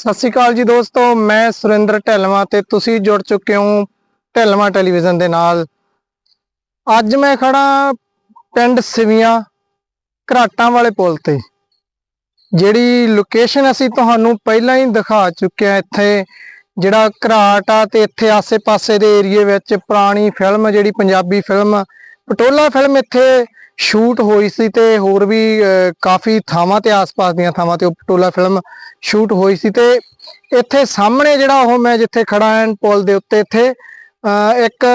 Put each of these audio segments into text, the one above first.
ਸਤਿ ਸ਼੍ਰੀ ਅਕਾਲ ਜੀ ਦੋਸਤੋ, ਮੈਂ ਸੁਰਿੰਦਰ ਢਿੱਲਵਾਂ ਤੇ ਤੁਸੀਂ ਜੁੜ ਚੁੱਕੇ ਹੋ ਢਿੱਲਵਾਂ ਟੈਲੀਵਿਜ਼ਨ ਦੇ ਨਾਲ। ਅੱਜ ਮੈਂ ਖੜਾ ਪਿੰਡ ਸਿਵੀਆਂ, ਘਰਾਟਾਂ ਵਾਲੇ ਪੁਲ ਤੇ, ਜਿਹੜੀ ਲੋਕੇਸ਼ਨ ਅਸੀਂ ਤੁਹਾਨੂੰ ਪਹਿਲਾਂ ਹੀ ਦਿਖਾ ਚੁੱਕੇ ਆ ਇੱਥੇ, ਜਿਹੜਾ ਘਰਾਟ ਆ ਤੇ ਇੱਥੇ ਆਸੇ-ਪਾਸੇ ਦੇ ਏਰੀਏ ਵਿੱਚ ਪੁਰਾਣੀ ਫਿਲਮ ਜਿਹੜੀ ਪੰਜਾਬੀ ਫਿਲਮ ਪਟੋਲਾ ਫਿਲਮ ਇੱਥੇ ਸ਼ੂਟ ਹੋਈ ਸੀ ਤੇ ਹੋਰ ਵੀ ਅਹ, ਕਾਫੀ ਥਾਵਾਂ ਤੇ ਆਸ-ਪਾਸ ਦੀਆਂ ਥਾਵਾਂ ਤੇ ਉਹ ਪਟੋਲਾ ਫਿਲਮ ਸ਼ੂਟ ਹੋਈ ਸੀ ਤੇ ਇੱਥੇ ਸਾਹਮਣੇ ਜਿਹੜਾ ਉਹ ਮੈਂ ਜਿੱਥੇ ਖੜਾ ਹਾਂ ਪੁਲ ਦੇ ਉੱਤੇ ਇੱਥੇ ਅਹ, ਇੱਕ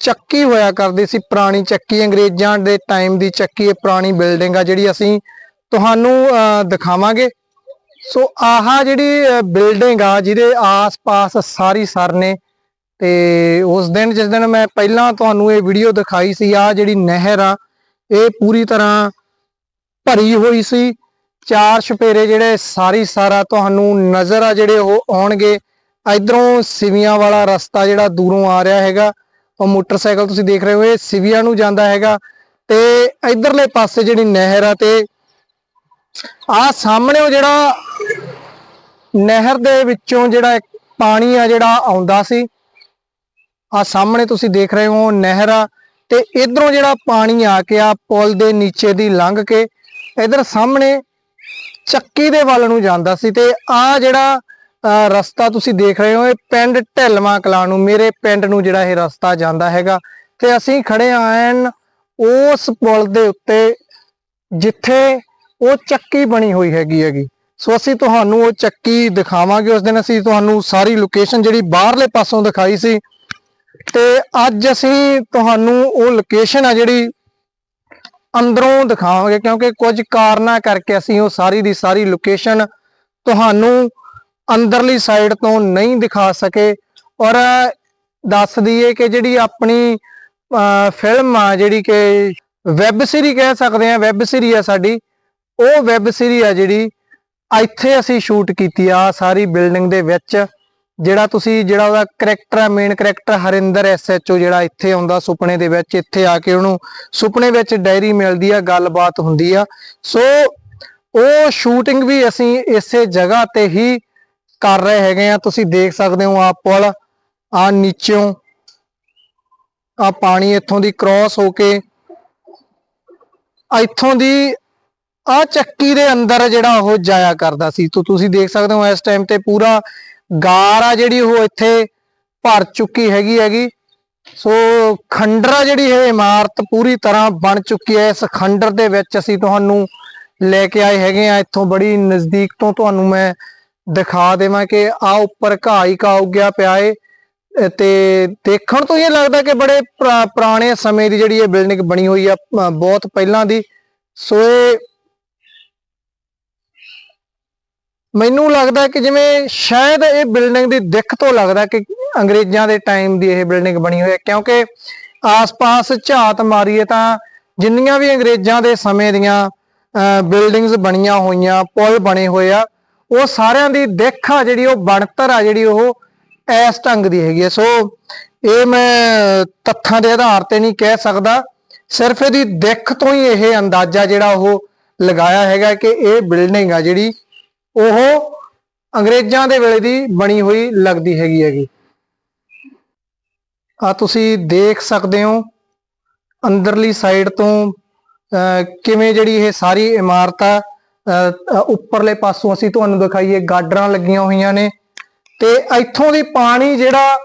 ਚੱਕੀ ਹੋਇਆ ਕਰਦੀ ਸੀ ਪੁਰਾਣੀ ਚੱਕੀ ਅੰਗਰੇਜ਼ਾਂ ਦੇ ਟਾਈਮ ਦੀ ਚੱਕੀ ਇਹ ਪੁਰਾਣੀ ਬਿਲਡਿੰਗ ਆ ਜਿਹੜੀ ਅਸੀਂ ਤੁਹਾਨੂੰ ਅਹ, ਦਿਖਾਵਾਂਗੇ। ਸੋ ਆਹ ਜਿਹੜੀ ਬਿਲਡਿੰਗ ਆ ਜਿਹਦੇ ਆਸ-ਪਾਸ ਸਾਰੀ ਸਰ ਨੇ ਤੇ ਉਸ ਦਿਨ, ਜਿਸ ਦਿਨ ਮੈਂ ਪਹਿਲਾਂ ਤੁਹਾਨੂੰ ਇਹ ਵੀਡੀਓ ਦਿਖਾਈ ਸੀ ਆ ਜਿਹੜੀ ਨਹਿਰ ਆ, ਇਹ ਪੂਰੀ ਤਰ੍ਹਾਂ ਭਰੀ ਹੋਈ ਸੀ। ਚਾਰ ਛਪੇਰੇ ਜਿਹੜੇ ਸਾਰੀ ਸਾਰਾ ਤੁਹਾਨੂੰ ਨਜ਼ਰ ਆ ਜਿਹੜੇ ਉਹ ਆਉਣਗੇ। ਇਧਰੋਂ ਸਿਵੀਆਂ ਵਾਲਾ ਰਸਤਾ ਜਿਹੜਾ ਦੂਰੋਂ ਆ ਰਿਹਾ ਹੈਗਾ, ਉਹ ਮੋਟਰਸਾਈਕਲ ਤੁਸੀਂ ਦੇਖ ਰਹੇ ਹੋ, ਇਹ ਸਿਵੀਆਂ ਨੂੰ ਜਾਂਦਾ ਹੈਗਾ। ਤੇ ਇਧਰਲੇ ਪਾਸੇ ਜਿਹੜੀ ਨਹਿਰ ਆ ਤੇ ਆ ਸਾਹਮਣੇ ਉਹ ਜਿਹੜਾ ਨਹਿਰ ਦੇ ਵਿੱਚੋਂ ਜਿਹੜਾ ਪਾਣੀ ਆ ਜਿਹੜਾ ਆਉਂਦਾ ਸੀ ਆ ਸਾਹਮਣੇ ਤੁਸੀਂ ਦੇਖ ਰਹੇ ਹੋ ਨਹਿਰ ਆ ਤੇ ਇਧਰੋਂ ਜਿਹੜਾ ਪਾਣੀ ਆ ਕੇ ਆ ਪੁਲ ਦੇ ਨੀਚੇ ਦੀ ਲੰਘ ਕੇ ਇਧਰ ਸਾਹਮਣੇ ਚੱਕੀ ਦੇ ਵੱਲ ਨੂੰ ਜਾਂਦਾ ਸੀ ਤੇ ਆ ਜਿਹੜਾ ਅਹ, ਰਸਤਾ ਤੁਸੀਂ ਦੇਖ ਰਹੇ ਹੋ ਇਹ ਪਿੰਡ ਢਿਲਵਾਂ ਕਲਾਂ ਨੂੰ ਮੇਰੇ ਪਿੰਡ ਨੂੰ ਜਿਹੜਾ ਇਹ ਰਸਤਾ ਜਾਂਦਾ ਹੈਗਾ ਤੇ ਅਸੀਂ ਖੜੇ ਆਣ ਉਸ ਪੁਲ ਦੇ ਉੱਤੇ ਜਿੱਥੇ ਉਹ ਚੱਕੀ ਬਣੀ ਹੋਈ ਹੈਗੀ ਹੈਗੀ। ਸੋ ਅਸੀਂ ਤੁਹਾਨੂੰ ਉਹ ਚੱਕੀ ਦਿਖਾਵਾਂਗੇ ਉਸ ਦਿਨ ਅਸੀਂ ਤੁਹਾਨੂੰ ਸਾਰੀ ਲੋਕੇਸ਼ਨ ਜਿਹੜੀ ਬਾਹਰਲੇ ਪਾਸੋਂ ਦਿਖਾਈ ਸੀ ਤੇ ਅੱਜ ਅਸੀਂ ਤੁਹਾਨੂੰ ਉਹ ਲੋਕੇਸ਼ਨ ਆ ਜਿਹੜੀ ਅੰਦਰੋਂ ਦਿਖਾਵਾਂਗੇ, ਕਿਉਂਕਿ ਕੁਝ ਕਾਰਨਾਂ ਕਰਕੇ ਅਸੀਂ ਉਹ ਸਾਰੀ ਦੀ ਸਾਰੀ ਲੋਕੇਸ਼ਨ ਤੁਹਾਨੂੰ ਅੰਦਰਲੀ ਸਾਈਡ ਤੋਂ ਨਹੀਂ ਦਿਖਾ ਸਕੇ। ਔਰ ਦੱਸ ਦਈਏ ਕਿ ਜਿਹੜੀ ਆਪਣੀ ਫਿਲਮ ਆ ਜਿਹੜੀ ਕਿ ਵੈਬ ਸੀਰੀ ਕਹਿ ਸਕਦੇ ਆ ਵੈਬ ਸੀਰੀ ਆ ਸਾਡੀ, ਉਹ ਵੈਬ ਸੀਰੀ ਆ ਜਿਹੜੀ ਇੱਥੇ ਅਸੀਂ ਸ਼ੂਟ ਕੀਤੀ ਆ ਸਾਰੀ ਬਿਲਡਿੰਗ ਦੇ ਵਿੱਚ। ਜਿਹੜਾ ਤੁਸੀਂ, ਜਿਹੜਾ ਉਹਦਾ ਕਰੈਕਟਰ ਆ ਮੇਨ ਕਰੈਕਟਰ ਹਰਿੰਦਰ ਐਸਐਚਓ ਜਿਹੜਾ ਇੱਥੇ ਆਉਂਦਾ ਸੁਪਨੇ ਦੇ ਵਿੱਚ, ਇੱਥੇ ਆ ਕੇ ਉਹਨੂੰ ਸੁਪਨੇ ਵਿੱਚ ਡਾਇਰੀ ਮਿਲਦੀ ਆ, ਗੱਲਬਾਤ ਹੁੰਦੀ ਆ। ਸੋ ਉਹ ਸ਼ੂਟਿੰਗ ਵੀ ਅਸੀਂ ਇਸੇ ਜਗ੍ਹਾ ਤੇ ਹੀ ਕਰ ਰਹੇ ਹੈਗੇ ਆ। ਤੁਸੀਂ ਦੇਖ ਸਕਦੇ ਹੋ ਆ ਪੁਲ ਆ ਨੀਚੋਂ ਆ ਪਾਣੀ ਇੱਥੋਂ ਦੀ ਕ੍ਰਾਸ ਹੋ ਕੇ, ਇੱਥੋਂ ਦੀ ਆ ਚੱਕੀ ਦੇ ਅੰਦਰ ਜਿਹੜਾ ਉਹ ਜਾਇਆ ਕਰਦਾ ਸੀ। ਤੋ ਤੁਸੀਂ ਦੇਖ ਸਕਦੇ ਹੋ ਇਸ ਟਾਈਮ ਤੇ ਪੂਰਾ ਗਾਰ ਆ ਜਿਹੜੀ ਉਹ ਇੱਥੇ ਭਰ ਚੁੱਕੀ ਹੈਗੀ ਹੈਗੀ। ਸੋ ਖੰਡਰ ਜਿਹੜੀ ਇਹ ਇਮਾਰਤ ਪੂਰੀ ਤਰ੍ਹਾਂ ਬਣ ਚੁੱਕੀ ਹੈ। ਇਸ ਖੰਡਰ ਦੇ ਵਿੱਚ ਅਸੀਂ ਤੁਹਾਨੂੰ ਲੈ ਕੇ ਆਏ ਹੈਗੇ ਆ ਇੱਥੋਂ ਬੜੀ ਨਜ਼ਦੀਕ ਤੋਂ ਤੁਹਾਨੂੰ ਮੈਂ ਦਿਖਾ ਦੇਵਾਂ ਕਿ ਆ ਉੱਪਰ ਘਾਹ ਹੀ ਘਾਹ ਉੱਗਿਆ ਪਿਆ ਏ। ਤੇ ਦੇਖਣ ਤੋਂ ਇਹ ਲੱਗਦਾ ਕਿ ਬੜੇ ਪੁਰਾਣੇ ਸਮੇਂ ਦੀ ਜਿਹੜੀ ਇਹ ਬਿਲਡਿੰਗ ਬਣੀ ਹੋਈ ਆ, ਅਹ ਬਹੁਤ ਪਹਿਲਾਂ ਦੀ। ਸੋ ਇਹ ਮੈਨੂੰ ਲੱਗਦਾ ਕਿ ਜਿਵੇਂ ਸ਼ਾਇਦ ਇਹ ਬਿਲਡਿੰਗ ਦੀ ਦਿੱਖ ਤੋਂ ਲੱਗਦਾ ਕਿ ਅੰਗਰੇਜ਼ਾਂ ਦੇ ਟਾਈਮ ਦੀ ਇਹ ਬਿਲਡਿੰਗ ਬਣੀ ਹੋਈ ਹੈ, ਕਿਉਂਕਿ ਆਸ-ਪਾਸ ਝਾਤ ਮਾਰੀਏ ਤਾਂ ਜਿੰਨੀਆਂ ਵੀ ਅੰਗਰੇਜ਼ਾਂ ਦੇ ਸਮੇਂ ਦੀਆਂ ਬਿਲਡਿੰਗਸ ਬਣੀਆਂ ਹੋਈਆਂ, ਪੁਲ ਬਣੇ ਹੋਏ ਆ, ਉਹ ਸਾਰਿਆਂ ਦੀ ਦਿੱਖ ਆ ਜਿਹੜੀ ਉਹ ਬਣਤਰ ਆ ਜਿਹੜੀ ਉਹ ਇਸ ਢੰਗ ਦੀ ਹੈਗੀ ਹੈ ਸੋ ਇਹ ਮੈਂ ਤੱਥਾਂ ਦੇ ਆਧਾਰ ਤੇ ਨਹੀਂ ਕਹਿ ਸਕਦਾ, ਸਿਰਫ ਇਹਦੀ ਦਿੱਖ ਤੋਂ ਹੀ ਇਹ ਅੰਦਾਜ਼ਾ ਜਿਹੜਾ ਉਹ ਲਗਾਇਆ ਹੈਗਾ ਕਿ ਇਹ ਬਿਲਡਿੰਗ ਆ ਜਿਹੜੀ ਉਹ ਅੰਗਰੇਜ਼ਾਂ ਦੇ ਵੇਲੇ ਦੀ ਬਣੀ ਹੋਈ ਲੱਗਦੀ ਹੈਗੀ ਹੈਗੀ। ਆ ਤੁਸੀਂ ਦੇਖ ਸਕਦੇ ਹੋ ਅੰਦਰਲੀ ਸਾਈਡ ਤੋਂ ਅਹ, ਕਿਵੇਂ ਜਿਹੜੀ ਇਹ ਸਾਰੀ ਇਮਾਰਤ ਆ ਅਹ, ਉੱਪਰਲੇ ਪਾਸੋਂ ਅਸੀਂ ਤੁਹਾਨੂੰ ਦਿਖਾਈਏ ਗਾਡਰਾਂ ਲੱਗੀਆਂ ਹੋਈਆਂ ਨੇ। ਤੇ ਇੱਥੋਂ ਦੀ ਪਾਣੀ ਜਿਹੜਾ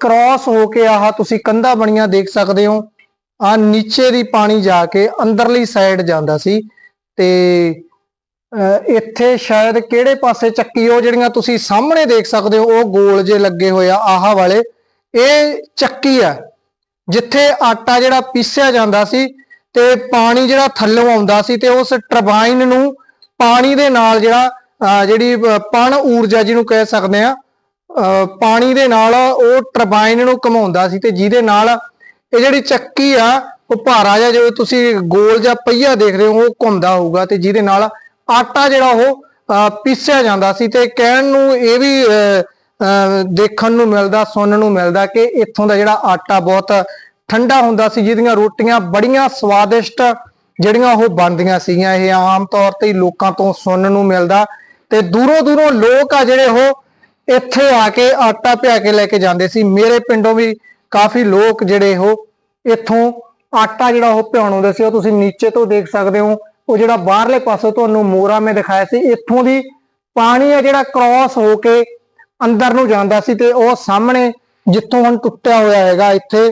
ਕ੍ਰਾਸ ਹੋ ਕੇ ਆਹ ਤੁਸੀਂ ਕੰਧਾਂ ਬਣੀਆਂ ਦੇਖ ਸਕਦੇ ਹੋ। ਆ ਨੀਚੇ ਦੀ ਪਾਣੀ ਜਾ ਕੇ ਅੰਦਰਲੀ ਸਾਈਡ ਜਾਂਦਾ ਸੀ। ਤੇ ਇੱਥੇ ਸ਼ਾਇਦ ਕਿਹੜੇ ਪਾਸੇ ਚੱਕੀ ਉਹ ਜਿਹੜੀਆਂ ਤੁਸੀਂ ਸਾਹਮਣੇ ਦੇਖ ਸਕਦੇ ਹੋ, ਉਹ ਗੋਲ ਜੇ ਲੱਗੇ ਹੋਏ ਆ ਆਹ ਵਾਲੇ। ਇਹ ਚੱਕੀ ਆ, ਜਿੱਥੇ ਆਟਾ ਜਿਹੜਾ ਪੀਸਿਆ ਜਾਂਦਾ ਸੀ ਤੇ ਪਾਣੀ ਜਿਹੜਾ ਥੱਲੋਂ ਆਉਂਦਾ ਸੀ ਤੇ ਉਸ ਟਰਬਾਈਨ ਨੂੰ ਪਾਣੀ ਦੇ ਨਾਲ ਜਿਹੜਾ, ਅਹ ਜਿਹੜੀ ਪਣ ਊਰਜਾ ਜਿਹਨੂੰ ਕਹਿ ਸਕਦੇ ਆ, ਅਹ ਪਾਣੀ ਦੇ ਨਾਲ ਉਹ ਟਰਬਾਈਨ ਨੂੰ ਘਮਾਉਂਦਾ ਸੀ ਤੇ ਜਿਹਦੇ ਨਾਲ ਇਹ ਜਿਹੜੀ ਚੱਕੀ ਆ, ਉਹ ਭਾਰਾ ਜਿਹਾ ਜਿਵੇਂ ਤੁਸੀਂ ਗੋਲ ਜਾਂ ਪਹੀਆ ਦੇਖ ਰਹੇ ਹੋ, ਉਹ ਘੁੰਮਦਾ ਹੋਊਗਾ ਤੇ ਜਿਹਦੇ ਨਾਲ ਆਟਾ ਜਿਹੜਾ ਉਹ ਪੀਸਿਆ ਜਾਂਦਾ ਸੀ ਤੇ ਕਹਿਣ ਨੂੰ ਇਹ ਵੀ ਅਹ, ਦੇਖਣ ਨੂੰ ਮਿਲਦਾ ਸੁਣਨ ਨੂੰ ਮਿਲਦਾ ਕਿ ਇੱਥੋਂ ਦਾ ਜਿਹੜਾ ਆਟਾ ਬਹੁਤ ਠੰਡਾ ਹੁੰਦਾ ਸੀ ਜਿਹਦੀਆਂ ਰੋਟੀਆਂ ਬੜੀਆਂ ਸਵਾਦਿਸ਼ਟ ਜਿਹੜੀਆਂ ਉਹ ਬਣਦੀਆਂ ਸੀਗੀਆਂ। ਇਹ ਆਮ ਤੌਰ ਤੇ ਲੋਕਾਂ ਤੋਂ ਸੁਣਨ ਨੂੰ ਮਿਲਦਾ ਤੇ ਦੂਰੋਂ ਦੂਰੋਂ ਲੋਕ ਆ ਜਿਹੜੇ ਉਹ ਇੱਥੇ ਆ ਕੇ ਆਟਾ ਪਿਆ ਕੇ ਲੈ ਕੇ ਜਾਂਦੇ ਸੀ। ਮੇਰੇ ਪਿੰਡੋਂ ਵੀ ਕਾਫੀ ਲੋਕ ਜਿਹੜੇ ਉਹ ਇੱਥੋਂ ਆਟਾ ਜਿਹੜਾ ਉਹ ਪਿਆਉਣ ਆਉਂਦੇ ਸੀ। ਉਹ ਤੁਸੀਂ ਨੀਚੇ ਤੋਂ ਦੇਖ ਸਕਦੇ ਹੋ। ਉਹ ਜਿਹੜਾ ਬਾਹਰਲੇ ਪਾਸੋਂ ਤੁਹਾਨੂੰ ਮੋਰਾ ਮੈਂ ਦਿਖਾਇਆ ਸੀ ਇੱਥੋਂ ਦੀ ਪਾਣੀ ਹੈ ਜਿਹੜਾ ਕ੍ਰਾਸ ਹੋ ਕੇ ਅੰਦਰ ਨੂੰ ਜਾਂਦਾ ਸੀ ਤੇ ਉਹ ਸਾਹਮਣੇ ਜਿੱਥੋਂ ਹੁਣ ਟੁੱਟਿਆ ਹੋਇਆ ਹੈਗਾ ਇੱਥੇ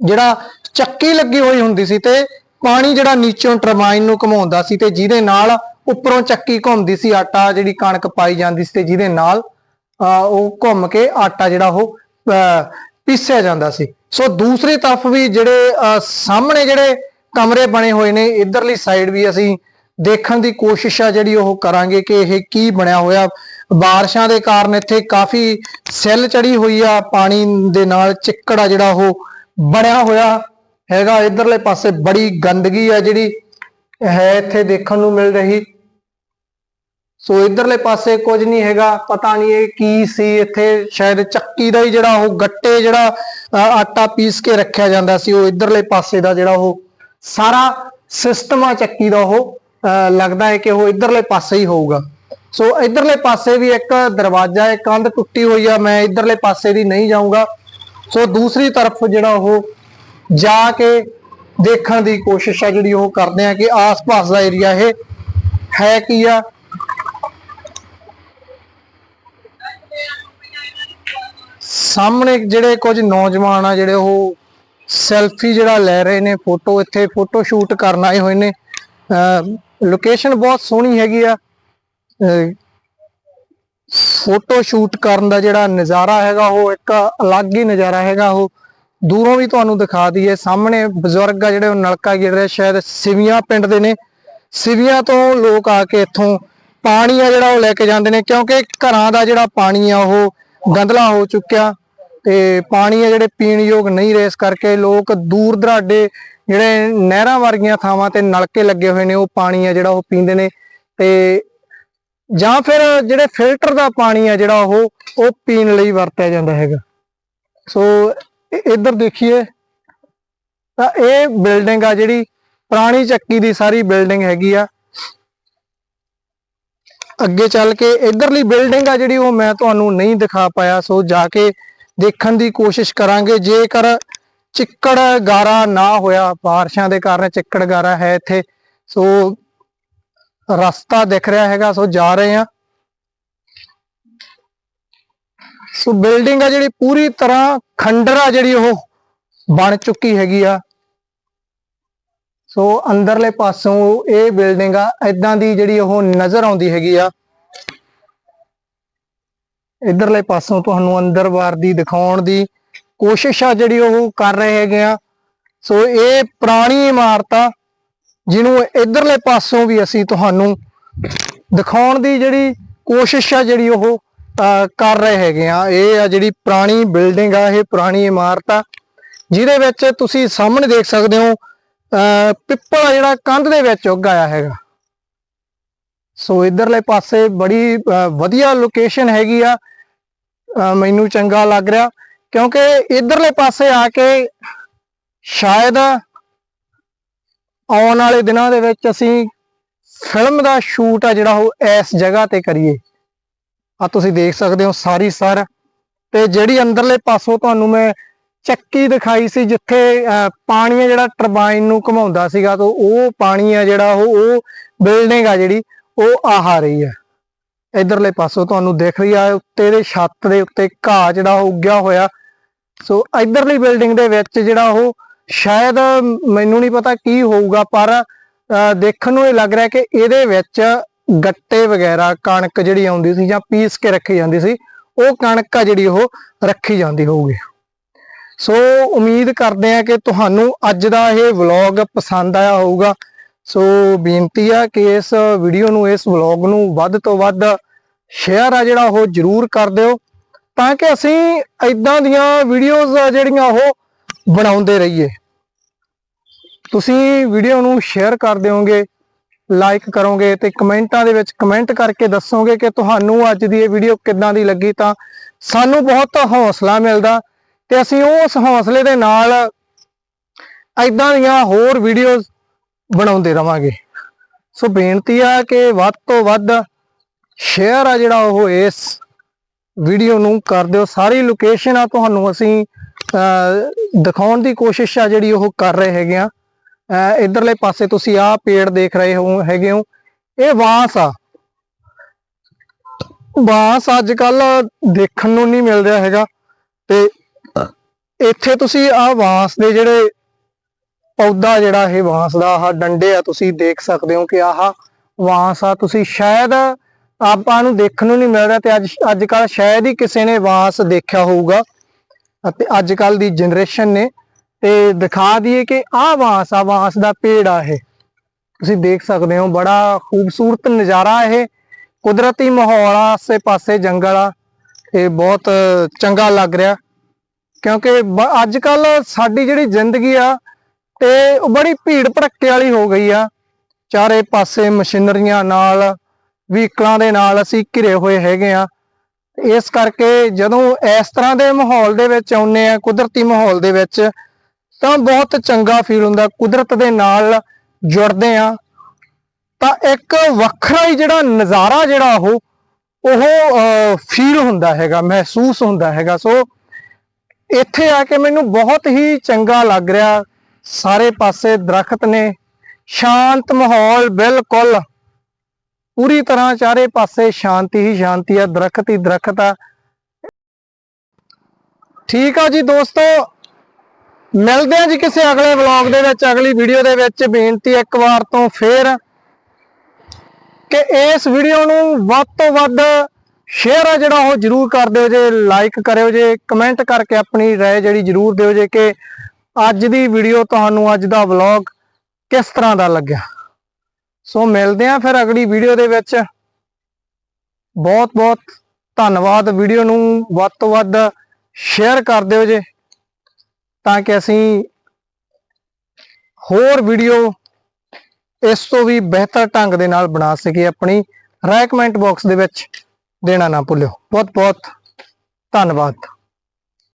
ਜਿਹੜਾ ਚੱਕੀ ਲੱਗੀ ਹੋਈ ਹੁੰਦੀ ਸੀ ਤੇ ਪਾਣੀ ਜਿਹੜਾ ਨੀਚੋਂ ਟਰਬਾਈਨ ਨੂੰ ਘਮਾਉਂਦਾ ਸੀ ਤੇ ਜਿਹਦੇ ਨਾਲ ਉੱਪਰੋਂ ਚੱਕੀ ਘੁੰਮਦੀ ਸੀ ਆਟਾ ਜਿਹੜੀ ਕਣਕ ਪਾਈ ਜਾਂਦੀ ਸੀ ਤੇ ਜਿਹਦੇ ਨਾਲ ਅਹ, ਉਹ ਘੁੰਮ ਕੇ ਆਟਾ ਜਿਹੜਾ ਉਹ ਅਹ, ਪੀਸਿਆ ਜਾਂਦਾ ਸੀ। ਸੋ ਦੂਸਰੀ ਤਰਫ ਵੀ ਜਿਹੜੇ ਅਹ, ਸਾਹਮਣੇ ਜਿਹੜੇ ਕਮਰੇ ਬਣੇ ਹੋਏ ਨੇ ਇਧਰਲੀ ਸਾਈਡ ਵੀ ਅਸੀਂ ਦੇਖਣ ਦੀ ਕੋਸ਼ਿਸ਼ ਆ ਜਿਹੜੀ ਉਹ ਕਰਾਂਗੇ ਕਿ ਇਹ ਕੀ ਬਣਿਆ ਹੋਇਆ। ਬਾਰਿਸ਼ਾਂ ਦੇ ਕਾਰਨ ਇੱਥੇ ਕਾਫੀ ਸੈੱਲ ਚੜੀ ਹੋਈ ਆ ਪਾਣੀ ਦੇ ਨਾਲ ਚਿੱਕੜ ਆ ਜਿਹੜਾ ਉਹ ਬਣਿਆ ਹੋਇਆ ਹੈਗਾ। ਇਧਰਲੇ ਪਾਸੇ ਬੜੀ ਗੰਦਗੀ ਆ ਜਿਹੜੀ ਹੈ ਇੱਥੇ ਦੇਖਣ ਨੂੰ ਮਿਲ ਰਹੀ। ਸੋ ਇਧਰਲੇ ਪਾਸੇ ਕੁਝ ਨਹੀਂ ਹੈਗਾ ਪਤਾ ਨਹੀਂ ਇਹ ਕੀ ਸੀ। ਇੱਥੇ ਸ਼ਾਇਦ ਚੱਕੀ ਦਾ ਹੀ ਜਿਹੜਾ ਉਹ ਗੱਟੇ ਜਿਹੜਾ ਅ, ਆਟਾ ਪੀਸ ਕੇ ਰੱਖਿਆ ਜਾਂਦਾ ਸੀ ਉਹ ਇਧਰਲੇ ਪਾਸੇ ਦਾ ਜਿਹੜਾ ਉਹ ਸਾਰਾ ਸਿਸਟਮ ਆ ਚੱਕੀ ਦਾ ਉਹ ਅ, ਲੱਗਦਾ ਹੈ ਕਿ ਉਹ ਇਧਰਲੇ ਪਾਸੇ ਹੀ ਹੋਊਗਾ। ਸੋ ਇਧਰਲੇ ਪਾਸੇ ਵੀ ਇੱਕ ਦਰਵਾਜ਼ਾ ਹੈ ਕੰਧ ਟੁੱਟੀ ਹੋਈ ਆ ਮੈਂ ਇਧਰਲੇ ਪਾਸੇ ਦੀ ਨਹੀਂ ਜਾਊਂਗਾ। ਸੋ ਦੂਸਰੀ ਤਰਫ ਜਿਹੜਾ ਉਹ ਜਾ ਕੇ ਦੇਖਣ ਦੀ ਕੋਸ਼ਿਸ਼ ਆ ਜਿਹੜੀ ਉਹ ਕਰਦੇ ਆ ਕਿ ਆਸ-ਪਾਸ ਦਾ ਏਰੀਆ ਇਹ ਹੈ ਕੀ ਆ? ਸਾਹਮਣੇ ਜਿਹੜੇ ਕੁਝ ਨੌਜਵਾਨ ਆ ਜਿਹੜੇ ਉਹ ਸੈਲਫੀ ਜਿਹੜਾ ਲੈ ਰਹੇ ਨੇ, ਫੋਟੋ ਇੱਥੇ ਫੋਟੋ ਸ਼ੂਟ ਕਰਨ ਆਏ ਹੋਏ ਨੇ। ਲੋਕੇਸ਼ਨ ਬਹੁਤ ਸੋਹਣੀ ਹੈਗੀ ਆ। ਫੋਟੋ ਸ਼ੂਟ ਕਰਨ ਦਾ ਜਿਹੜਾ ਨਜ਼ਾਰਾ ਹੈਗਾ, ਉਹ ਇੱਕ ਅਲੱਗ ਹੀ ਨਜ਼ਾਰਾ ਹੈਗਾ। ਉਹ ਦੂਰੋਂ ਵੀ ਤੁਹਾਨੂੰ ਦਿਖਾ ਦਈਏ। ਸਾਹਮਣੇ ਬਜ਼ੁਰਗ ਆ ਜਿਹੜੇ, ਉਹ ਨਲਕਾ ਗਿਰ ਰਿਹਾ, ਸ਼ਾਇਦ ਸਿਵੀਆਂ ਪਿੰਡ ਦੇ ਨੇ। ਸਿਵੀਆਂ ਤੋਂ ਲੋਕ ਆ ਕੇ ਇੱਥੋਂ ਪਾਣੀ ਆ ਜਿਹੜਾ, ਉਹ ਲੈ ਕੇ ਜਾਂਦੇ ਨੇ, ਕਿਉਂਕਿ ਘਰਾਂ ਦਾ ਜਿਹੜਾ ਪਾਣੀ ਆ, ਉਹ ਗੰਦਲਾ ਹੋ ਚੁੱਕਿਆ। ਤੇ ਪਾਣੀ ਆ ਜਿਹੜੇ ਪੀਣ ਯੋਗ ਨਹੀਂ ਰਹੇ, ਇਸ ਕਰਕੇ ਲੋਕ ਦੂਰ ਦਰਾਡੇ ਜਿਹੜੇ ਨਹਿਰਾਂ ਵਰਗੀਆਂ ਥਾਵਾਂ ਤੇ ਨਲਕੇ ਲੱਗੇ ਹੋਏ ਨੇ, ਉਹ ਪਾਣੀ ਆ ਜਿਹੜਾ ਉਹ ਪੀਂਦੇ ਨੇ ਤੇ ਜਾਂ ਫਿਰ ਜਿਹੜੇ ਫਿਲਟਰ ਦਾ ਪਾਣੀ ਆ ਜਿਹੜਾ ਉਹ ਉਹ ਪੀਣ ਲਈ ਵਰਤਿਆ ਜਾਂਦਾ ਹੈਗਾ। ਸੋ ਇੱਧਰ ਦੇਖੀਏ, ਤਾਂ ਇਹ ਬਿਲਡਿੰਗ ਆ ਜਿਹੜੀ ਪੁਰਾਣੀ ਚੱਕੀ ਦੀ ਸਾਰੀ ਬਿਲਡਿੰਗ ਹੈਗੀ ਆ। ਅੱਗੇ ਚੱਲ ਕੇ ਇਧਰਲੀ ਬਿਲਡਿੰਗ ਆ ਜਿਹੜੀ ਉਹ ਮੈਂ ਤੁਹਾਨੂੰ ਨਹੀਂ ਦਿਖਾ ਪਾਇਆ, ਸੋ ਜਾ ਕੇ ਦੇਖਣ ਦੀ ਕੋਸ਼ਿਸ਼ ਕਰਾਂਗੇ। ਜੇਕਰ ਚਿੱਕੜ ਗਾਰਾ ਨਾ ਹੋਇਆ, ਬਾਰਿਸ਼ਾਂ ਦੇ ਕਾਰਨ ਚਿੱਕੜ ਗਾਰਾ ਹੈ ਇੱਥੇ, ਸੋ ਰਸਤਾ ਦਿਖ ਰਿਹਾ ਹੈਗਾ, ਸੋ ਜਾ ਰਹੇ ਆ ਸੋ ਬਿਲਡਿੰਗ ਆ ਜਿਹੜੀ ਪੂਰੀ ਤਰ੍ਹਾਂ ਖੰਡਰ ਆ ਜਿਹੜੀ ਉਹ ਬਣ ਚੁੱਕੀ ਹੈਗੀ ਆ। ਸੋ ਅੰਦਰਲੇ ਪਾਸੋਂ ਇਹ ਬਿਲਡਿੰਗ ਆ ਇਦਾਂ ਦੀ ਜਿਹੜੀ ਉਹ ਨਜ਼ਰ ਆਉਂਦੀ ਹੈਗੀ ਆ। ਇਧਰਲੇ ਪਾਸੋਂ ਤੁਹਾਨੂੰ ਅੰਦਰ ਵਾਰ ਦੀ ਦਿਖਾਉਣ ਦੀ ਕੋਸ਼ਿਸ਼ ਆ ਜਿਹੜੀ ਉਹ ਕਰ ਰਹੇ ਹੈਗੇ ਆ। ਸੋ ਇਹ ਪੁਰਾਣੀ ਇਮਾਰਤ ਆ ਜਿਹਨੂੰ ਇਧਰਲੇ ਪਾਸੋਂ ਵੀ ਅਸੀਂ ਤੁਹਾਨੂੰ ਦਿਖਾਉਣ ਦੀ ਜਿਹੜੀ ਕੋਸ਼ਿਸ਼ ਆ ਜਿਹੜੀ ਉਹ ਅਹ, ਕਰ ਰਹੇ ਹੈਗੇ ਆ। ਇਹ ਆ ਜਿਹੜੀ ਪੁਰਾਣੀ ਬਿਲਡਿੰਗ ਆ ਇਹ ਪੁਰਾਣੀ ਇਮਾਰਤ ਆ ਜਿਹਦੇ ਵਿੱਚ ਤੁਸੀਂ ਸਾਹਮਣੇ ਦੇਖ ਸਕਦੇ ਹੋ ਅਹ, ਪਿੱਪਲ ਆ ਜਿਹੜਾ ਕੰਧ ਦੇ ਵਿੱਚ ਉੱਗ ਆਇਆ ਹੈਗਾ। ਸੋ ਇਧਰਲੇ ਪਾਸੇ ਬੜੀ ਅਹ, ਵਧੀਆ ਲੋਕੇਸ਼ਨ ਹੈਗੀ ਆ। ਮੈਨੂੰ ਚੰਗਾ ਲੱਗ ਰਿਹਾ ਕਿਉਂਕਿ ਇਧਰਲੇ ਪਾਸੇ ਆ ਕੇ ਸ਼ਾਇਦ ਆਉਣ ਵਾਲੇ ਦਿਨਾਂ ਦੇ ਵਿੱਚ ਅਸੀਂ ਫਿਲਮ ਦਾ ਸ਼ੂਟ ਆ ਜਿਹੜਾ ਉਹ ਇਸ ਜਗ੍ਹਾ ਤੇ ਕਰੀਏ। ਆ ਤੁਸੀਂ ਦੇਖ ਸਕਦੇ ਹੋ ਸਾਰੀ ਸਰ। ਤੇ ਜਿਹੜੀ ਅੰਦਰਲੇ ਪਾਸੋਂ ਤੁਹਾਨੂੰ ਮੈਂ ਚੱਕੀ ਦਿਖਾਈ ਸੀ ਜਿੱਥੇ ਅਹ, ਪਾਣੀ ਆ ਜਿਹੜਾ ਟਰਬਾਈਨ ਨੂੰ ਘੁਮਾਉਂਦਾ ਸੀਗਾ ਤਾਂ ਉਹ ਪਾਣੀ ਆ ਜਿਹੜਾ ਉਹ ਉਹ ਬਿਲਡਿੰਗ ਆ ਜਿਹੜੀ। ਉਹ ਆਹ ਰਹੀ ਹੈ। ਇਧਰਲੇ ਪਾਸੋਂ ਤੁਹਾਨੂੰ ਦਿਖ ਰਹੀ ਆ, ਉੱਤੇ ਦੇ ਛੱਤ ਦੇ ਉੱਤੇ ਘਾਹ ਜਿਹੜਾ ਉੱਗਿਆ ਹੋਇਆ। ਸੋ ਇਧਰਲੀ ਬਿਲਡਿੰਗ ਦੇ ਵਿੱਚ ਜਿਹੜਾ ਉਹ ਸ਼ਾਇਦ ਮੈਨੂੰ ਨਹੀਂ ਪਤਾ ਕੀ ਹੋਊਗਾ, ਪਰ ਦੇਖਣ ਨੂੰ ਇਹ ਲੱਗ ਰਿਹਾ ਕਿ ਇਹਦੇ ਵਿੱਚ ਗੱਟੇ ਵਗੈਰਾ, ਕਣਕ ਜਿਹੜੀ ਆਉਂਦੀ ਸੀ ਜਾਂ ਪੀਸ ਕੇ ਰੱਖੀ ਜਾਂਦੀ ਸੀ, ਉਹ ਕਣਕ ਆ ਜਿਹੜੀ ਉਹ ਰੱਖੀ ਜਾਂਦੀ ਹੋਊਗੀ। ਸੋ ਉਮੀਦ ਕਰਦੇ ਆ ਕਿ ਤੁਹਾਨੂੰ ਅੱਜ ਦਾ ਇਹ ਵਲੌਗ ਪਸੰਦ ਆਇਆ ਹੋਊਗਾ। ਸੋ ਬੇਨਤੀ ਆ ਕਿ ਇਸ ਵੀਡੀਓ ਨੂੰ, ਇਸ ਵਲੌਗ ਨੂੰ ਵੱਧ ਤੋਂ ਵੱਧ ਸ਼ੇਅਰ ਆ ਜਿਹੜਾ ਉਹ ਜਰੂਰ ਕਰ ਦਿਓ, ਤਾਂ ਕਿ ਅਸੀਂ ਇਦਾਂ ਦੀਆਂ ਵੀਡੀਓਜ਼ ਜਿਹੜੀਆਂ ਉਹ ਬਣਾਉਂਦੇ ਰਹੀਏ। ਤੁਸੀਂ ਵੀਡੀਓ ਨੂੰ ਸ਼ੇਅਰ ਕਰ ਦਿਓਗੇ ਲਾਈਕ ਕਰੋਗੇ ਤੇ ਕਮੈਂਟਾਂ ਦੇ ਵਿੱਚ ਕਮੈਂਟ ਕਰਕੇ ਦੱਸੋਗੇ ਕਿ ਤੁਹਾਨੂੰ ਅੱਜ ਦੀ ਇਹ ਵੀਡੀਓ ਕਿੱਦਾਂ ਦੀ ਲੱਗੀ, ਤਾਂ ਸਾਨੂੰ ਬਹੁਤ ਹੌਸਲਾ ਮਿਲਦਾ ਤੇ ਅਸੀਂ ਉਸ ਹੌਸਲੇ ਦੇ ਨਾਲ ਐਦਾਂ ਦੀਆਂ ਹੋਰ ਵੀਡੀਓਜ਼ ਬਣਾਉਂਦੇ ਰਵਾਂਗੇ। ਸੋ ਬੇਨਤੀ ਆ ਕਿ ਵੱਧ ਤੋਂ ਵੱਧ ਸ਼ੇਅਰ ਆ ਜਿਹੜਾ ਉਹ ਇਸ ਵੀਡੀਓ ਨੂੰ ਕਰ ਦਿਓ। ਸਾਰੀ ਲੋਕੇਸ਼ਨ ਆ ਤੁਹਾਨੂੰ ਅਸੀਂ ਦਿਖਾਉਣ ਦੀ ਕੋਸ਼ਿਸ਼ ਆ ਜਿਹੜੀ ਉਹ ਕਰ ਰਹੇ ਹੈਗੇ ਆ। ਅਹ, ਇਧਰਲੇ ਪਾਸੇ ਤੁਸੀਂ ਆਹ ਪੇੜ ਦੇਖ ਰਹੇ ਹੋ ਹੈਗੇ ਹੋ। ਇਹ ਬਾਂਸ ਆ। ਬਾਂਸ ਅੱਜ ਕੱਲ ਦੇਖਣ ਨੂੰ ਨਹੀਂ ਮਿਲ ਰਿਹਾ ਹੈਗਾ। ਤੇ ਇੱਥੇ ਤੁਸੀਂ ਆਹ ਬਾਂਸ ਦੇ ਜਿਹੜੇ ਪੌਦਾ ਜਿਹੜਾ ਇਹ ਵਾਂਸ ਦਾ, ਆਹ ਡੰਡੇ ਆ, ਤੁਸੀਂ ਦੇਖ ਸਕਦੇ ਹੋ ਕਿ ਆਹ ਵਾਂਸ ਆ। ਤੁਸੀਂ ਸ਼ਾਇਦ ਆਪਾਂ ਨੂੰ ਦੇਖਣ ਨੂੰ ਨਹੀਂ ਮਿਲ ਰਿਹਾ ਤੇ ਅੱਜ ਅੱਜ ਕੱਲ ਸ਼ਾਇਦ ਹੀ ਕਿਸੇ ਨੇ ਵਾਂਸ ਦੇਖਿਆ ਹੋਊਗਾ। ਅਤੇ ਅੱਜ ਕੱਲ ਦੀ ਜਨਰੇਸ਼ਨ ਨੇ ਤੇ ਦਿਖਾ ਦਈਏ ਕਿ ਆਹ ਵਾਂਸ ਆ, ਵਾਂਸ ਦਾ ਪੇੜ ਆ ਇਹ। ਤੁਸੀਂ ਦੇਖ ਸਕਦੇ ਹੋ, ਬੜਾ ਖੂਬਸੂਰਤ ਨਜ਼ਾਰਾ ਇਹ। ਕੁਦਰਤੀ ਮਾਹੌਲ ਆ ਆਸੇ ਪਾਸੇ ਜੰਗਲ ਆ ਇਹ ਬਹੁਤ ਚੰਗਾ ਲੱਗ ਰਿਹਾ। ਕਿਉਂਕਿ ਅੱਜ ਕੱਲ ਸਾਡੀ ਜਿਹੜੀ ਜ਼ਿੰਦਗੀ ਆ ਤੇ ਉਹ ਬੜੀ ਭੀੜ ਭੜੱਕੇ ਵਾਲੀ ਹੋ ਗਈ ਆ। ਚਾਰੇ ਪਾਸੇ ਮਸ਼ੀਨਰੀਆਂ ਨਾਲ, ਵਹੀਕਲਾਂ ਦੇ ਨਾਲ ਅਸੀਂ ਘਿਰੇ ਹੋਏ ਹੈਗੇ ਆ। ਇਸ ਕਰਕੇ ਜਦੋਂ ਇਸ ਤਰ੍ਹਾਂ ਦੇ ਮਾਹੌਲ ਦੇ ਵਿੱਚ ਆਉਂਦੇ ਆ, ਕੁਦਰਤੀ ਮਾਹੌਲ ਦੇ ਵਿੱਚ, ਤਾਂ ਬਹੁਤ ਚੰਗਾ ਫੀਲ ਹੁੰਦਾ। ਕੁਦਰਤ ਦੇ ਨਾਲ ਜੁੜਦੇ ਆ। ਤਾਂ ਇੱਕ ਵੱਖਰਾ ਹੀ ਜਿਹੜਾ ਨਜ਼ਾਰਾ ਜਿਹੜਾ ਉਹ ਉਹ ਫੀਲ ਹੁੰਦਾ ਹੈਗਾ, ਮਹਿਸੂਸ ਹੁੰਦਾ ਹੈਗਾ। ਸੋ ਇੱਥੇ ਆ ਕੇ ਮੈਨੂੰ ਬਹੁਤ ਹੀ ਚੰਗਾ ਲੱਗ ਰਿਹਾ। ਸਾਰੇ ਪਾਸੇ ਦਰਖਤ ਨੇ। ਸ਼ਾਂਤ ਮਾਹੌਲ ਬਿਲਕੁਲ। ਪੂਰੀ ਤਰ੍ਹਾਂ ਚਾਰੇ ਪਾਸੇ ਸ਼ਾਂਤੀ ਹੀ ਸ਼ਾਂਤੀ ਆ, ਦਰਖਤ ਹੀ ਦਰਖਤ ਆ। ਠੀਕ ਆ ਜੀ ਦੋਸਤੋ, ਮਿਲਦੇ ਆ ਜੀ ਕਿਸੇ ਅਗਲੇ ਵਲੌਗ ਦੇ ਵਿੱਚ, ਅਗਲੀ ਵੀਡੀਓ ਦੇ ਵਿੱਚ। ਬੇਨਤੀ ਇੱਕ ਵਾਰ ਤੋਂ ਫੇਰ ਕਿ ਇਸ ਵੀਡੀਓ ਨੂੰ ਵੱਧ ਤੋਂ ਵੱਧ ਸ਼ੇਅਰ ਆ ਜਿਹੜਾ ਉਹ ਜਰੂਰ ਕਰ ਦਿਓ ਜੇ, ਲਾਈਕ ਕਰਿਓ ਜੇ, ਕਮੈਂਟ ਕਰਕੇ ਆਪਣੀ ਰਾਏ ਜਿਹੜੀ ਜਰੂਰ ਦਿਓ ਜੇ ਕਿ ਅੱਜ ਦੀ ਵੀਡੀਓ ਤੁਹਾਨੂੰ ਅੱਜ ਦਾ ਵਲੌਗ ਕਿਸ ਤਰ੍ਹਾਂ ਦਾ ਲੱਗਿਆ? ਸੋ ਮਿਲਦੇ ਆ ਫਿਰ ਅਗਲੀ ਵੀਡੀਓ ਦੇ ਵਿੱਚ। ਬਹੁਤ ਬਹੁਤ ਧੰਨਵਾਦ ਵੀਡੀਓ ਨੂੰ ਵੱਧ ਤੋਂ ਵੱਧ ਸ਼ੇਅਰ ਕਰ ਦਿਓ ਜੇ, ਤਾਂ ਕਿ ਅਸੀਂ ਹੋਰ ਵੀਡੀਓ ਇਸ ਤੋਂ ਵੀ ਬਿਹਤਰ ਢੰਗ ਦੇ ਨਾਲ ਬਣਾ ਸਕੀਏ ਆਪਣੀ ਰਾਏ ਕਮੈਂਟ ਬਾਕਸ ਦੇ ਵਿੱਚ। ਦੇਣਾ ਨਾ ਭੁੱਲਿਓ। ਬਹੁਤ ਬਹੁਤ ਧੰਨਵਾਦ।